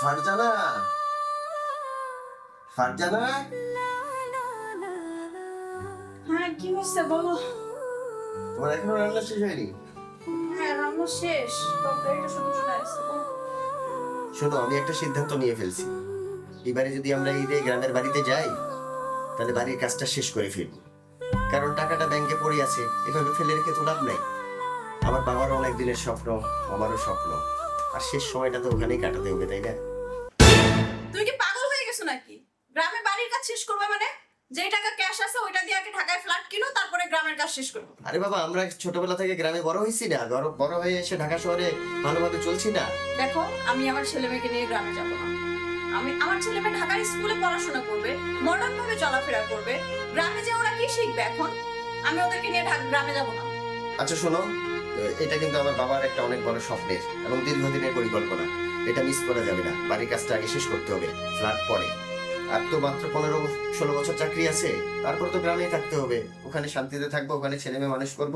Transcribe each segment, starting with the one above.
ফারজানা? ফারজানা? হ্যাঁ কি হয়েছে বলো? তোমার এখনও রান্না শেষ হয়নি? হ্যাঁ রান্না শেষ। তরকারিটা শুধু চলে শোনো আমি একটা সিদ্ধান্ত নিয়ে ফেলছি। এবারে যদি আমরা ঈদে গ্রামের বাড়িতে যাই তাহলে বাড়ির কাজটা শেষ করে ফিরবো কারণ টাকাটা ব্যাংকে পড়ে আছে এভাবে ফেলে রেখে তো লাভ নাই। আমার বাবারও অনেক দিনের স্বপ্ন আমারও স্বপ্ন। আর শেষ সময়টা তো ওখানেই কাটাতে হবে তাই না? তুমি কি পাগল হয়ে গেছো নাকি? গ্রামে বাড়ির কাজ শেষ করবে মানে? যেই টাকা ক্যাশ আছে ওইটা দিয়ে আগে ঢাকায় ফ্ল্যাট কিনো তারপরে গ্রামের কাজ শেষ করব। আরে বাবা আমরা ছোটবেলা থেকে গ্রামে বড় হয়েছি না বড় হয়ে এসে ঢাকা শহরে ভালোভাবে চলছি না। দেখো আমি আমার ছেলে মেয়েকে নিয়ে গ্রামে যাব না। আমি আমার ছেলে মেয়ে ঢাকার স্কুলে পড়াশোনা করবে মডার্ন ভাবে চলাফেরা করবে। গ্রামে যে ওরা কি শিখবে এখন? আমি ওদেরকে নিয়ে ঢাকা গ্রামে যাব না। আচ্ছা শোনো এটা কিন্তু আমার বাবার একটা অনেক বড় স্বপ্নের এবং দীর্ঘদিনের পরিকল্পনা। এটা মিস করা যাবে না। বাড়ির কাজটা আগে শেষ করতে হবে, ফ্ল্যাট পরে। আর তো মাত্র পনেরো ষোলো বছর চাকরি আছে, তারপর তো গ্রামেই থাকতে হবে। ওখানে শান্তিতে থাকব, ওখানে ছেলে মেয়ে মানুষ করব।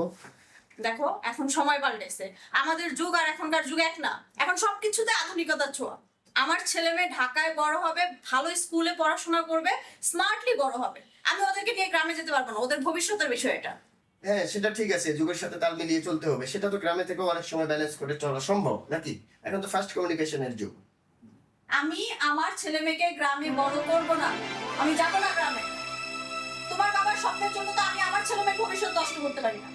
দেখো, এখন সময় পাল্টেছে। আমাদের যুগ আর এখনকার যুগ এক না। এখন সবকিছুতে আধুনিকতার ছোঁয়া। আমার ছেলে মেয়ে ঢাকায় বড় হবে, ভালো স্কুলে পড়াশোনা করবে স্মার্টলি বড় হবে। আমি ওদেরকে নিয়ে গ্রামে যেতে পারব না। ওদের ভবিষ্যতের বিষয় এটা। হ্যাঁ সেটা ঠিক আছে যুগের সাথে তাল মিলিয়ে চলতে হবে। সেটা তো গ্রামে থেকেও অনেক সময় ব্যালেন্স করে চলা সম্ভব নাকি? এখন তো ফাস্ট কমিউনিকেশনের যুগ। আমি আমার ছেলে মেয়েকে গ্রামে বড় করব না। আমি যাব না গ্রামে। তোমার বাবার স্বপ্নের জন্য তো আমি আমার ছেলে মেয়ের ভবিষ্যৎ নষ্ট করতে পারি না।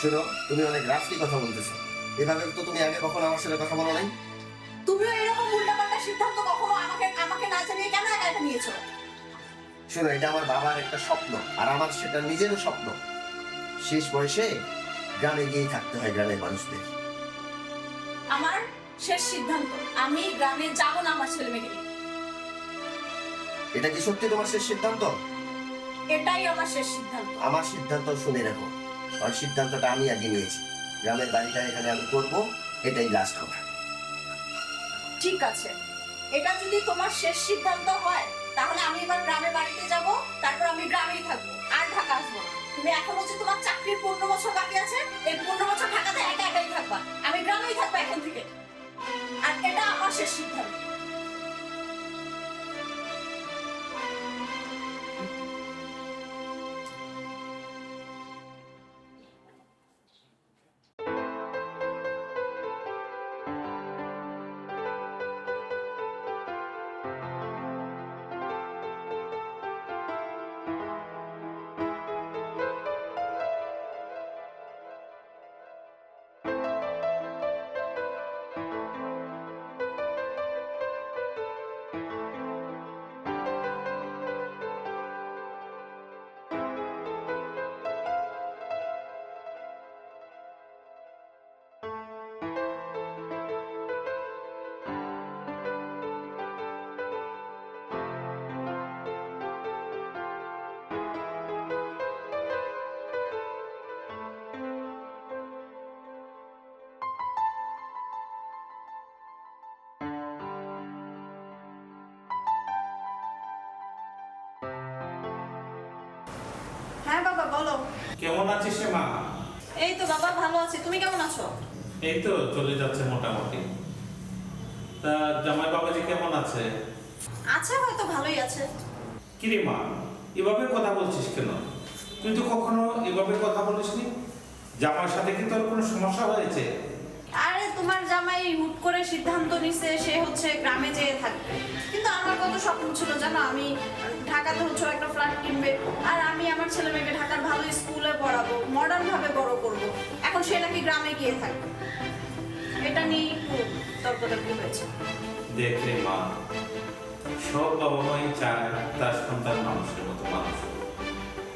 শোনো তুমি অনেক রাফলি কথা বলতেছো। এভাবে তো তুমি আগে কখনো আমার সাথে কথা বলো নাই? তুমিও এরকম উল্টাপাল্টা সিদ্ধান্ত কখনো আমাকে আমাকে না জানিয়ে কেন একা একা নিয়েছো? শোনো এটা আমার বাবার একটা স্বপ্ন আর আমার সেটা নিজেরও স্বপ্ন। শেষ বয়সে গ্রামে গিয়েই থাকতে হয় গ্রামের মানুষদের। আমার শেষ সিদ্ধান্ত আমি গ্রামে যাব না আমার ছেলে মেয়েকে নিয়ে। এটা কি সত্যি তোমার শেষ সিদ্ধান্ত? এটাই আমার শেষ সিদ্ধান্ত। আমার সিদ্ধান্ত শুনে রাখো। আর সিদ্ধান্তটা আমি আগে নিয়েছি। গ্রামের বাড়িটা এখানে আমি করব এটাই লাস্ট কথা। ঠিক আছে। এটা যদি তোমার শেষ সিদ্ধান্ত হয় তাহলে আমি এবার গ্রামের বাড়িতে যাব তারপর আমি গ্রামেই থাকব আর ঢাকা আসব না। তুমি এখন হচ্ছে তোমার চাকরির পনেরো বছর বাকি আছে, এই পনেরো বছর ঢাকাতে একা একাই থাকবা। আমি গ্রামেই থাকব এখন থেকে। আর এটা আমার শেষ সিদ্ধান্ত। কেমন আছিস মা। এই তো বাবা ভালো আছি। তুমি কেমন আছো? এই তো চলে যাচ্ছে মোটামুটি। তা জামাই বাবাজি কেমন আছে? আছে হয়তো ভালোই আছে। কিরে মা এভাবে কথা বলছিস কেন? তুই তো কখনো এভাবে কথা বলিসনি। জামার সাথে কি তোর কোনো সমস্যা হয়েছে? জামাই হুট করে সিদ্ধান্ত নিছে সে হচ্ছে গ্রামে যেয়ে থাকবে। কিন্তু আমার কত স্বপ্ন ছিল জানো, আমি ঢাকাতে হচ্ছে একটা ফ্ল্যাট কিনবে আর আমি আমার ছেলে মেয়েকে ঢাকার ভালো স্কুলে পড়াবো মডার্ন ভাবে বড় করব। এখন সে নাকি গ্রামে গিয়ে থাকবে। এটা নিয়ে তর্কতর্কি হয়েছে। দেখ রে মা, সব বাবা মাই চায় তার সন্তান মানুষের মতো মানুষ।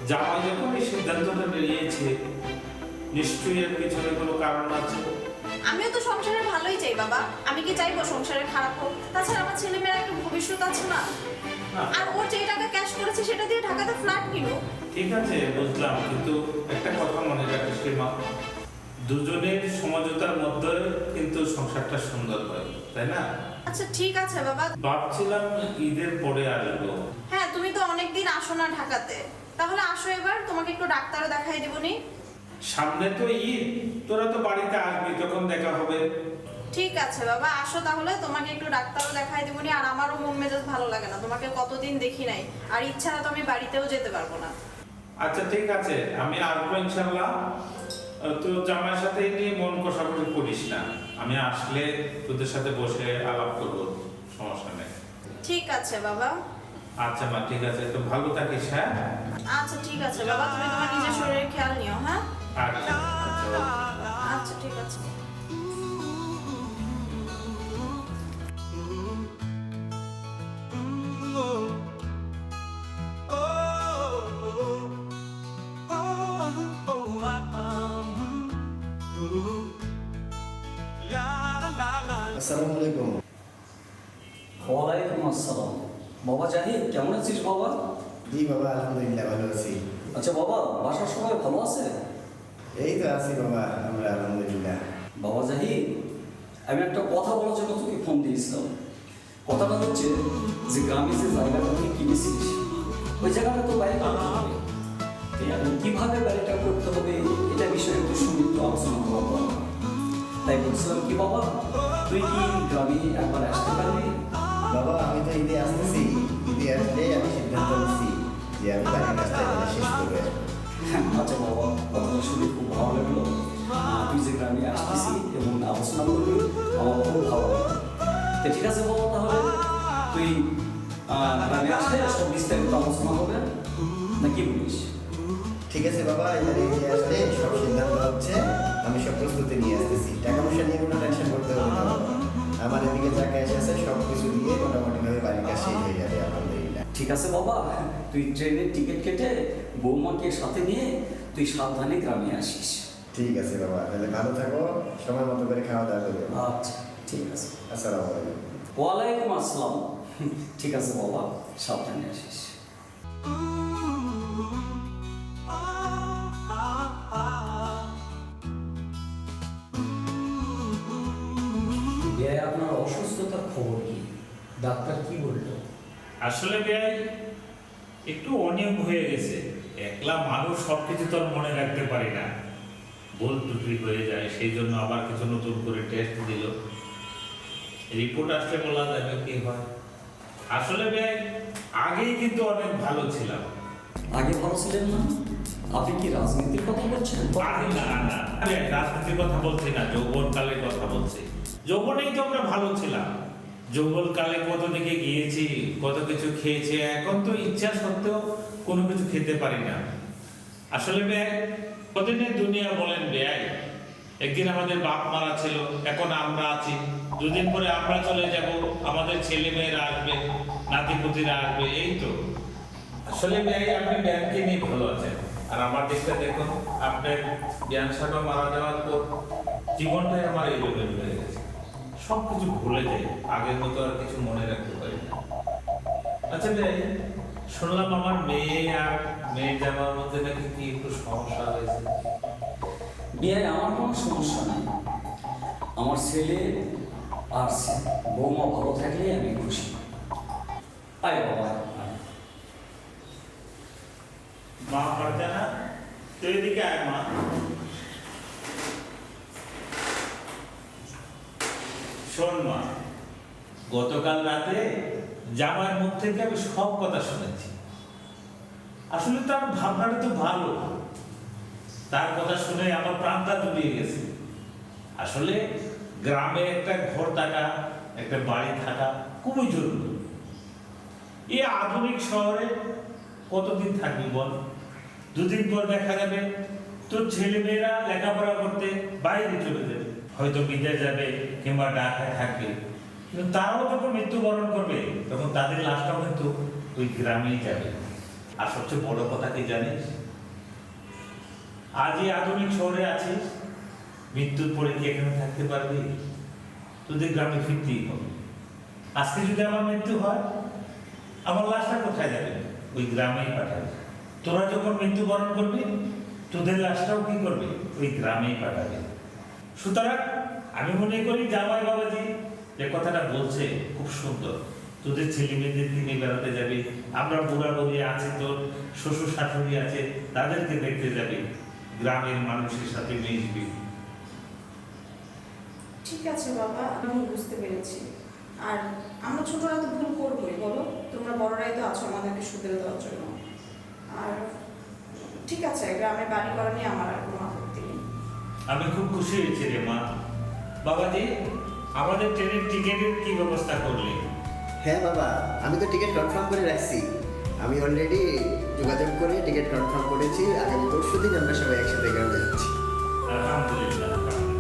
জামাই যখন এই সিদ্ধান্তটা নিয়েছে নিশ্চয়ই এর পিছনে কোনো কারণ আছে? আমিও তো সংসারে ভালোই চাই বাবা। আমি কি চাইব সংসারে খারাপ হোক? তাছাড়া আমার ছেলে মেয়ের একটা ভবিষ্যৎ আছে না? না। আর ও যে টাকা ক্যাশ করেছে সেটা দিয়ে ঢাকাতে ফ্ল্যাট কিনো ঠিক আছে বুঝলাম। কিন্তু একটা কথা মনে রাখিস মা। দুজনের সমঝোতার মধ্যে কিন্তু সংসারটা সুন্দর হয় তাই না? আচ্ছা ঠিক আছে বাবা। ভাবছিলাম ঈদের পরে আসব। হ্যাঁ তুমি তো অনেকদিন আসো না ঢাকাতে। তাহলে আসো এবার তোমাকে একটু ডাক্তারও দেখাই দেবনি সামনে তো ঈদ তোরা তো বাড়িতে আসবি তখন দেখা হবে। ঠিক আছে বাবা আসো তাহলে তোমাকে একটু ডাক্তারও দেখাই দিবনি আর আমারও মন মেজাজ ভালো লাগে না তোমাকে কতদিন দেখি নাই আর ইচ্ছা তো আমি বাড়িতেও যেতে পারব না। আচ্ছা ঠিক আছে আমি আসব ইনশাল্লাহ তো জামাইয়ের সাথে নিয়ে মন কষাকষি করিস না। আমি আসলে তোদের সাথে বসে আলাপ করব সমস্যা নেই। ঠিক আছে বাবা। আচ্ছা মা ঠিক আছে তো ভালো থাকিস হ্যাঁ? আচ্ছা ঠিক আছে বাবা তুমি তোমার নিজের শরীরের খেয়াল নিও হ্যাঁ? আচ্ছা ঠিক আছে। আসসালামু আলাইকুম। ওয়ালাইকুম আসসালাম। বাবা জাহিদ কেমন আছিস বাবা? জি বাবা আলহামদুলিল্লাহ ভালো আছি। আচ্ছা বাবা বাসার সবাই ভালো আছে? এই তো আছি বাবা আমরা আলহামদুলিল্লাহ। বাবা জাহিদ আমি একটা কথা বলার জন্য তোকে ফোন দিয়েছিলাম। কথাটা হচ্ছে যে গ্রামে যে জায়গাটা তুই কিনেছিস ওই জায়গাটা তো বাড়ি করতে হবে। এখন কীভাবে বাড়িটা করতে হবে এটা বিষয়ে একটু একটু আলোচনা করা দরকার। তাই বলছিলাম কি বাবা তুই কি গ্রামে একবার আসতে পারবি? বাবা আমি তো ঈদে আসতেছি। ঈদে আসলে আমি সিদ্ধান্ত নিচ্ছি যে আমি বাড়ির কাজটা শেষ করব। হ্যাঁ, আচ্ছা বাবা কথাটা শুনে খুব ভালো লাগল। তুই যে গ্রামে আসতেছি এবং আলোচনা করবি আমার খুব ভালো লাগল। ঠিক আছে, বাবা, তাহলে তুই গ্রামে আসলে সব বিস্তারিত আলোচনা হবে। না বলিস? ঠিক আছে, বাবা, এখানে আসলে সব সিদ্ধান্ত হচ্ছে। আমি সব প্রস্তুতি নিয়ে আসতেছি। টাকা পয়সা নিয়ে কোনো টেনশন করতে হবে না আমার এদিকে যা ক্যাশ আছে সব কিছু দিয়ে মোটামুটিভাবে বাড়ির শেষ হয়ে যাবে আলহামদুলিল্লাহ ঠিক আছে বাবা তুই ট্রেনের টিকিট কেটে বৌমাকে সাথে নিয়ে তুই সাবধানে গ্রামে আসিস। ঠিক আছে বাবা তাহলে ভালো থাকো সময় মতো করে খাওয়া দাওয়া করবে আচ্ছা ঠিক আছে। আসসালামু আলাইকুম। ওয়ালাইকুম আসসালাম। ঠিক আছে বাবা সাবধানে আসিস। আপনার অসুস্থতার খবর কি? ডাক্তার কি বলল? আসলে ব্যয় একটু অনিয়ম হয়ে গেছে। একলা মানুষ সবকিছু তো মনে রাখতে পারি না। ভুল ত্রুটি হয়ে যায় সেই জন্য আবার কিছু নতুন করে টেস্ট দিল। রিপোর্ট আসলে বলা যাবে কি হয়। আসলে ব্যয় আগেই কিন্তু অনেক ভালো ছিলাম। আগে ভালো ছিলেন না? আপনি কি রাজনীতির কথা বলছেন? না না রাজনীতির কথা বলছি না যৌবনকালের কথা বলছি। যৌবনেই তো আমরা ভালো ছিলাম। যৌবনকালে কত দিকে গিয়েছি, কত কিছু খেয়েছি, এখন তো ইচ্ছা সত্ত্বেও কোনো কিছু খেতে পারি না। আসলে ব্যয় কতদিনের দুনিয়া বলেন ব্যয় একদিন আমাদের বাপ মারা ছিল, এখন আমরা আছি। দুদিন পরে আমরা চলে যাব, আমাদের ছেলে মেয়েরা আসবে নাতিপুতিরা আসবে, এই তো। আসলে ব্যয় আপনি ব্যাংকে নিয়ে ভালো আছেন। আর আমার দিকটা দেখুন, আপনার জ্ঞান সাগর মারা যাওয়ার পর জীবনটাই আমার এই লোকের হয়ে গেছে। সব কিছু ভুলে যাই। আগের মতো আর কিছু মনে রাখতে পারি না। আচ্ছা ভাই শুনলাম আমার মেয়ে আর মেয়ে জামার মধ্যে নাকি কি একটু সমস্যা হয়েছে? বিয়ে আমার কোনো সমস্যা নেই। আমার ছেলে আর বৌমা ভালো থাকলে আমি খুশি। আয় বাবা। মা ফারজানা তুই এদিকে আয় মা। শোন মা, গতকাল রাতে জামার মুখ থেকে আমি সব কথা শুনেছি। আসলে তার ভাবনাটা তো ভালো। তার কথা শুনে আমার প্রাণটা জুড়িয়ে গেছে। আসলে গ্রামে একটা ঘর থাকা, একটা বাড়ি থাকা খুবই জরুরি। এই আধুনিক শহরে কতদিন থাকবি বল? দুদিন পর দেখা যাবে, তোর ছেলেমেয়েরা লেখাপড়া করতে বাইরে চলে যাবে। হয়তো বিদেশ যাবে কিংবা ঢাকায় থাকবে। কিন্তু তারাও যখন মৃত্যুবরণ করবে, তখন তাদের লাশটাও কিন্তু ওই গ্রামেই যাবে। আর সবচেয়ে বড় কথা কি জানিস? আজ এই আধুনিক শহরে আছিস, মৃত্যুর পরে কি এখানে থাকতে পারবি? তোদের গ্রামে ফিরতেই হবে। আজকে যদি আমার মৃত্যু হয়, আমার লাশটা কোথায় যাবে? ওই গ্রামেই পাঠাবে। তোরা যখন মৃত্যুবরণ করবি, তোদের লাশটাও কি করবে? ওই গ্রামেই পাঠাবে। সুতরাং আমি মনে করি জামাই বাবাজি যে কথাটা বলছে খুব সুন্দর। তোদের ছেলে মেয়েদের নিয়ে বেড়াতে যাবি, আমরা বুড়া বুড়ি আছি, তোর শ্বশুর শাশুড়ি আছে, তাদেরকে দেখতে যাবি, গ্রামের মানুষের সাথে মিশবি। ঠিক আছে বাবা, আমি বুঝতে পেরেছি। আর আমরা ছোটরা তো ভুল করবোই, বলো? তোমরা বড়রাই তো আছো, আমাদেরকে শুধরে দেওয়ার জন্য। আর ঠিক আছে, গ্রামে বাড়ি করা নিয়ে আমার আর কোনো আপত্তি নেই আমি খুব খুশি হয়েছি রে মা। বাবাজি আমাদের ট্রেনের টিকিটের কি ব্যবস্থা করলে? হ্যাঁ বাবা আমি তো টিকিট কনফার্ম করে রাখছি। আমি অলরেডি যোগাযোগ করে টিকিট কনফার্ম করেছি। আগামী পরশু দিন আমরা সবাই একসাথে গ্রামে যাচ্ছি। আলহামদুলিল্লাহ।